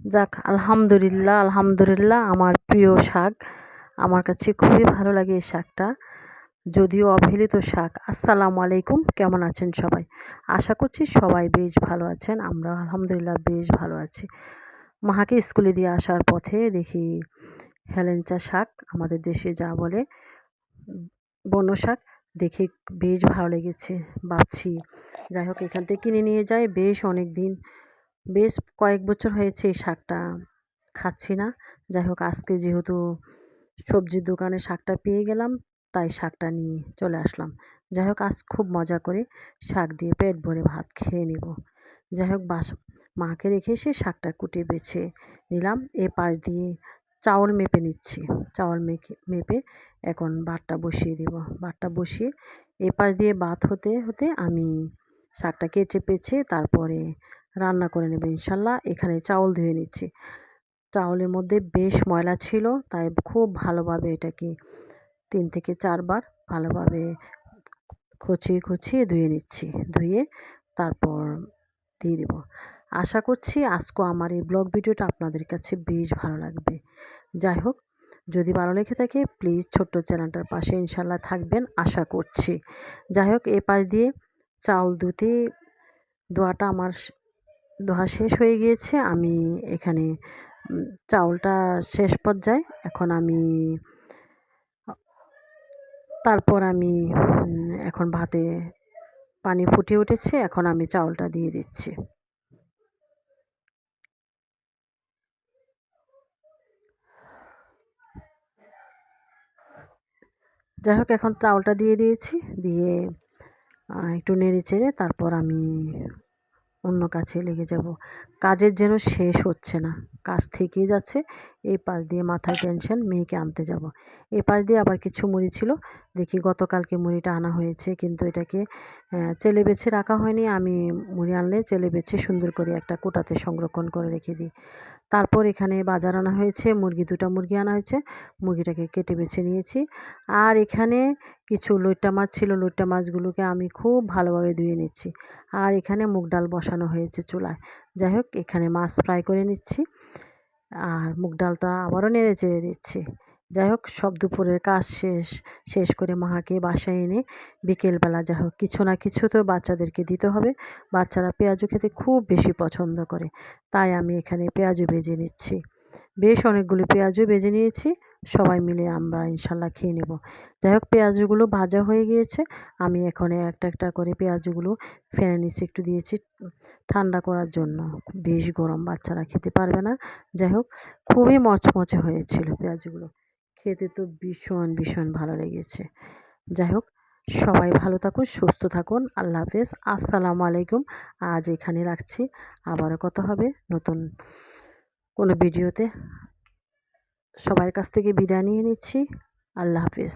যাক, আলহামদুলিল্লাহ আলহামদুলিল্লাহ, আমার প্রিয় শাক। আমার কাছে খুবই ভালো লাগে এই শাকটা, যদিও অবহেলিত শাক। আসসালামু আলাইকুম, কেমন আছেন সবাই? আশা করছি সবাই বেশ ভালো আছেন আমরা আলহামদুলিল্লাহ বেশ ভালো আছি। মাকে স্কুলে দিয়ে আসার পথে দেখি হেলেঞ্চা শাক, আমাদের দেশে যা বলে, বন্য শাক, দেখে বেশ ভালো লেগেছে, ভাবছি। যাই হোক, এখান থেকে কিনে নিয়ে যাই, বেশ অনেক দিন বেশ কয়েক বছর হয়েছে এই শাকটা খাচ্ছি না। যাই হোক, আজকে যেহেতু সবজির দোকানে শাকটা পেয়ে গেলাম, তাই শাকটা নিয়ে চলে আসলাম। যাই হোক, আজ খুব মজা করে শাক দিয়ে পেট ভরে ভাত খেয়ে নেব। যাই হোক, বাস, মাকে রেখে এসে শাকটা কুটে বেছে নিলাম। এ পাশ দিয়ে চাউল মেপে নিচ্ছি। চাউল মেখে, মেপে এখন ভাতটা বসিয়ে দেব। ভাতটা বসিয়ে এ পাশ দিয়ে বাত হতে হতে আমি শাকটা কেটে পেছে, তারপরে রান্না করে নেবে, ইনশাল্লাহ। এখানে চাউল ধুয়ে নিচ্ছি। চাউলের মধ্যে বেশ ময়লা ছিল, তাই খুব ভালোভাবে এটাকে তিন থেকে চারবার ভালোভাবে খচিয়ে খচিয়ে ধুয়ে নিচ্ছি। ধুয়ে তারপর দিয়ে দেবো। আশা করছি আজকে আমার এই ব্লগ ভিডিওটা আপনাদের কাছে বেশ ভালো লাগবে। যাই হোক, যদি ভালো লেগে থাকে প্লিজ ছোট্ট চ্যানেলটার পাশে ইনশাল্লাহ থাকবেন, আশা করছি। যাই হোক, এ পাশ দিয়ে চাউল ধুতে দোয়াটা আমার ধোয়া শেষ হয়ে গিয়েছে। আমি এখানে চাউলটা শেষ পর্যায়ে এখন আমি, তারপর আমি এখন ভাতে পানি ফুটে উঠেছে, এখন আমি চাউলটা দিয়ে দিচ্ছি। যাই হোক, এখন চাউলটা দিয়ে দিয়েছি, দিয়ে একটু নেড়ে চেড়ে তারপর আমি অন্য কাছে লেগে যাব। কাজের যেন শেষ হচ্ছে না। কাজ থেকেই যাচ্ছে, এই পাশ দিয়ে মাথায় টেনশন মেয়েকে আনতে যাব। এই পাশ দিয়ে আবার কিছু মুড়ি ছিল। দেখি গতকালকে মুড়িটা আনা হয়েছে, কিন্তু এটাকে চেলে বেছে রাখা হয়নি। আমি মুড়ি আনলে চেলে বেছে সুন্দর করে একটা কোটাতে সংরক্ষণ করে রেখে দিই। তারপর এখানে বাজার আনা হয়েছে, মুরগি, দুটা মুরগি আনা হয়েছে, মুরগিটাকে কেটে বেছে নিয়েছি। আর এখানে কিছু লইট্টা মাছ ছিল, লইট্টা মাছগুলোকে আমি খুব ভালোভাবে ধুয়ে নিচ্ছি। আর এখানে মুগ ডাল বসানো হয়েছে চুলায়। যাই হোক, এখানে মাছ ফ্রাই করে নিচ্ছি। আর মুগ ডালটা আবারও নেড়ে চেড়ে দিচ্ছি। যাই হোক, সব দুপুরের কাজ শেষ শেষ করে মাকে বাসায় এনে বিকেলবেলা যাই হোক, কিছু না কিছু তো বাচ্চাদেরকে দিতে হবে। বাচ্চারা পেঁয়াজু খেতে খুব বেশি পছন্দ করে, তাই আমি এখানে পেঁয়াজু ভেজে নিচ্ছি। বেশ অনেকগুলো পেঁয়াজও ভেজে নিয়েছি, সবাই মিলে আমরা ইনশাল্লাহ খেয়ে নেব। যাই হোক, পেঁয়াজগুলো ভাজা হয়ে গিয়েছে, আমি এখানে একটা একটা করে পেঁয়াজগুলো ফেনে নিচ্ছি একটু দিয়েছি ঠান্ডা করার জন্য। বেশ গরম, বাচ্চারা খেতে পারবে না। যাই হোক, খুবই মচমচে হয়েছিল পেঁয়াজগুলো। খেতে তো ভীষণ ভীষণ ভালো লেগেছে। যাই হোক, সবাই ভালো থাকুন, সুস্থ থাকুন, আল্লাহ হাফেজ। আসসালামু আলাইকুম। আজ এখানে রাখছি। আবারও কথা হবে নতুন কোনো ভিডিওতে। সবার কাছ থেকে বিদায় নিয়ে নিচ্ছি। আল্লাহ হাফিজ।